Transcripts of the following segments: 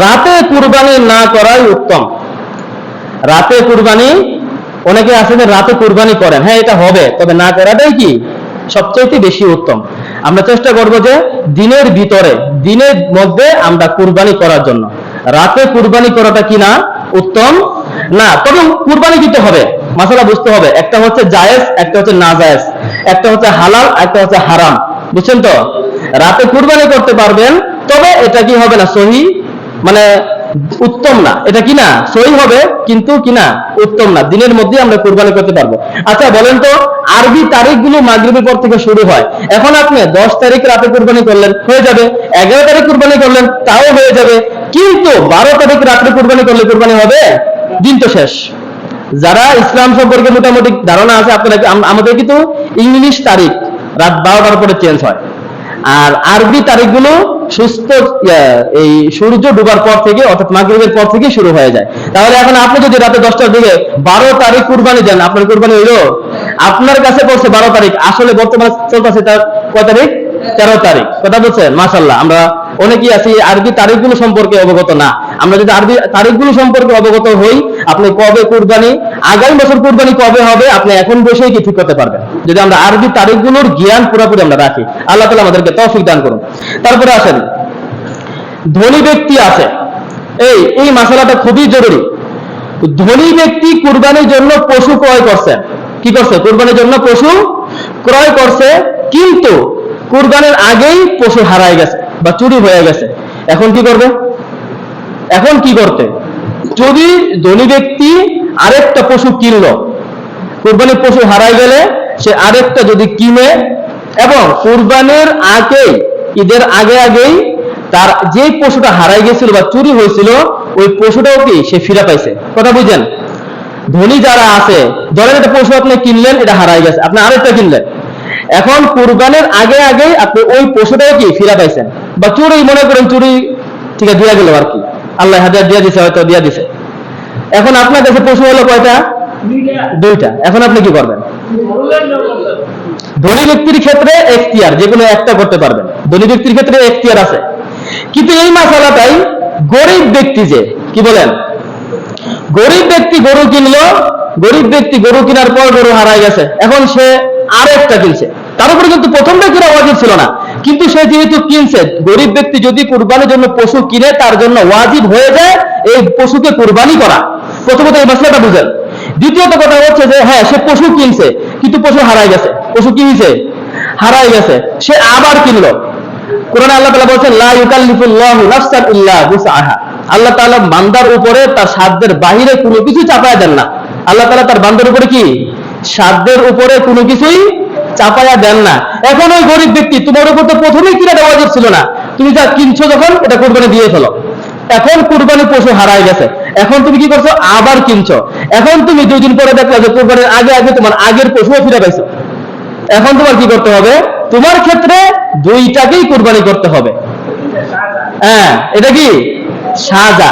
রাতে কুরবানি না করাই উত্তম। রাতে কুরবানি, অনেকে আছে যে রাতে কুরবানি করেন। হ্যাঁ এটা হবে, তবে না করাটাই কি? সবচেয়ে বেশি উত্তম। আমরা চেষ্টা করব যে দিনের ভিতরে, দিনের মধ্যে আমরা কুরবানি করার জন্য। রাতে কুরবানি করাটা কি না? উত্তম না। তবে কুরবানি দিতে হবে। মাসালা বুঝতে হবে। একটা হচ্ছে জায়েজ, একটা হচ্ছে না জায়েজ। একটা হচ্ছে হালাল, একটা হচ্ছে হারাম। বুঝছেন তো? রাতে কুরবানি করতে পারবেন, তবে এটা কি হবে না? সহি মানে উত্তম না। এটা কি না? সহি হবে, কিন্তু কি না? উত্তম না। দিনের মধ্যে আমরা কুরবানি করতে পারব। আচ্ছা বলেন তো, আরবি তারিখগুলো মাগরিবের পর থেকে শুরু হয়। এখন আপনি দশ তারিখ রাতে কুরবানি করলেন, হয়ে যাবে। এগারো তারিখ কুরবানি করলেন, তাও হয়ে যাবে। কিন্তু বারো তারিখ রাত্রে কুরবানি করলে কুরবানি হবে? দিন তো শেষ। যারা ইসলাম সম্পর্কে মোটামুটি ধারণা আছে, আপনারা আমাদের কিন্তু ইংলিশ তারিখ রাত বারোটার পরে চেঞ্জ হয়। আর আরবি তারিখগুলো সুস্থ এই সূর্য ডুবার পর থেকে, অর্থাৎ মাগরিবের পর থেকে শুরু হয়ে যায়। তাহলে এখন আপনি যদি রাতে দশটার দিকে বারো তারিখ কুরবানি দেন, আপনার কুরবানি হইল? আপনার কাছে পড়ছে বারো তারিখ, আসলে বর্তমানে চলতেছে তার কয় তারিখ? তেরো তারিখ। কথা বলছেন? মাসাল্লাহ আমরা অনেকেই আছি, আরবি তারিখগুলো সম্পর্কে অবগত না। আমরা যদি আরবি তারিখগুলো সম্পর্কে অবগত হই, আপনি কবে কুরবানি আগামী বছর কুরবানি কবে হবে, আপনি এখন বসেই কি ঠিক করতে পারবেন? যদি আমরা আরবি তারিখগুলোর জ্ঞান পুরোপুরি আমরা রাখি, আল্লাহ তালা আমাদেরকে তৌফিক দান করুন। তারপরে আসেন, ধনী ব্যক্তি আছে। এই এই মশালাটা খুবই জরুরি। ধনী ব্যক্তি কুরবানির জন্য পশু ক্রয় করছেন কি করছে? কুরবানির জন্য পশু ক্রয় করছে, কিন্তু কুরবানির আগেই পশু হারায় গেছে বা চুরি হয়ে গেছে। এখন কি করবে? এখন কি করতে? যদি ধনী ব্যক্তি আরেকটা পশু কিনলো। কুরবানির পশু হারাই গেলে সে আরেকটা যদি কিনে এবং কুরবানির আগে ঈদের আগে আগেই তার যে পশুটা হারাই গেছিল বা চুরি হয়েছিল, ওই পশুটাও কি সে ফিরে পাইছে? কথা বুঝছেন ধনী যারা আছে, ধরেন একটা পশু আপনি কিনলেন, এটা হারাই গেছে, আপনি আরেকটা কিনলেন। এখন কুরবানির আগে আগেই আপনি ওই পশুটাও কি ফিরে পাইছেন? বা চুরি, মনে করেন চুরি, ঠিক আছে, দিয়া গেল আর কি। আল্লাহ হাজার দিয়া দিছে, হয়তো দিয়া দিছে। এখন আপনার কাছে পশু হলো কয়টা? দুইটা। এখন আপনি কি করবেন? ধনী ব্যক্তির ক্ষেত্রে এখতিয়ার যে কোনো একটা করতে পারবেন। ধনী ব্যক্তির ক্ষেত্রে এখতিয়ার আছে। কিন্তু এই মশালাটাই গরিব ব্যক্তি যে কি বলেন? গরিব ব্যক্তি গরু কিনলো গরিব ব্যক্তি গরু কেনার পর গরু হারাই গেছে। এখন সে আরও একটা কিনছে। তার উপরে কিন্তু প্রথমটা কিনা ওয়াজিব ছিল না। কিন্তু সে যেহেতু কিনছে, গরিব ব্যক্তি যদি কুরবানির জন্য পশু কিনে, তার জন্য ওয়াজিব হয়ে যায় এই পশুকে কুরবানি করা। প্রথমত এই মশলাটা বুঝেন। দ্বিতীয়ত কথা হচ্ছে যে হ্যাঁ সে পশু কিনছে, কিন্তু পশু হারাই গেছে। পশু কি হয়েছে হারাই গেছে। সে আবার কিনলো। কোরআনে আল্লাহ তাআলা বলছেন, লা ইউকাল্লিফুল্লাহু নাফসান ইল্লা বুসআহা আল্লাহ তাআলা বান্দার উপরে তার সাধ্যের বাহিরে কোনো কিছু চাপায় দেন না। আল্লাহ তাআলা তার বান্দার উপরে কি? সাধ্যের উপরে কোনো কিছুই চাপায়া দেন না। এখন ওই গরিব ব্যক্তি, তোমার উপর তো প্রথমেই কিনা দেওয়া উচিত ছিল না। তুমি যা কিনছো যখন এটা কোরবানি দিয়ে ফেলো। এখন কুরবানি পশু হারায় গেছে। এখন তুমি কি করছ? আবার কিনছো। এখন তুমি দুই দিন পরে দেখলা যে কোরবানির আগে আগে তোমার আগের পশুও ফিরে পাইছো। এখন তোমার কি করতে হবে? তোমার ক্ষেত্রে দুইটাকেই কুরবানি করতে হবে। হ্যাঁ এটা কি? সাজা।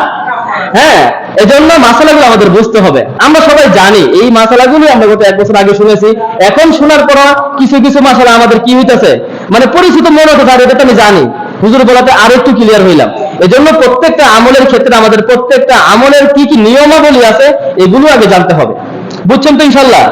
হ্যাঁ এজন্য মাসালাগুলো আমাদের বুঝতে হবে। আমরা সবাই জানি, এই মাসালাগুলো আমরা গত এক বছর আগে শুনেছি। এখন শোনার পর কিছু কিছু মাসালা আমাদের কি হইতেছে? মানে পরিচিত মনে হতে পারে এটা আমি জানি। হুজুর বলাতে আর একটু ক্লিয়ার হইলাম। এজন্য প্রত্যেকটা আমলের ক্ষেত্রে আমাদের প্রত্যেকটা আমলের কি কি নিয়মাবলী আছে, এগুলো আগে জানতে হবে। বুঝছেন তো ইনশাল্লাহ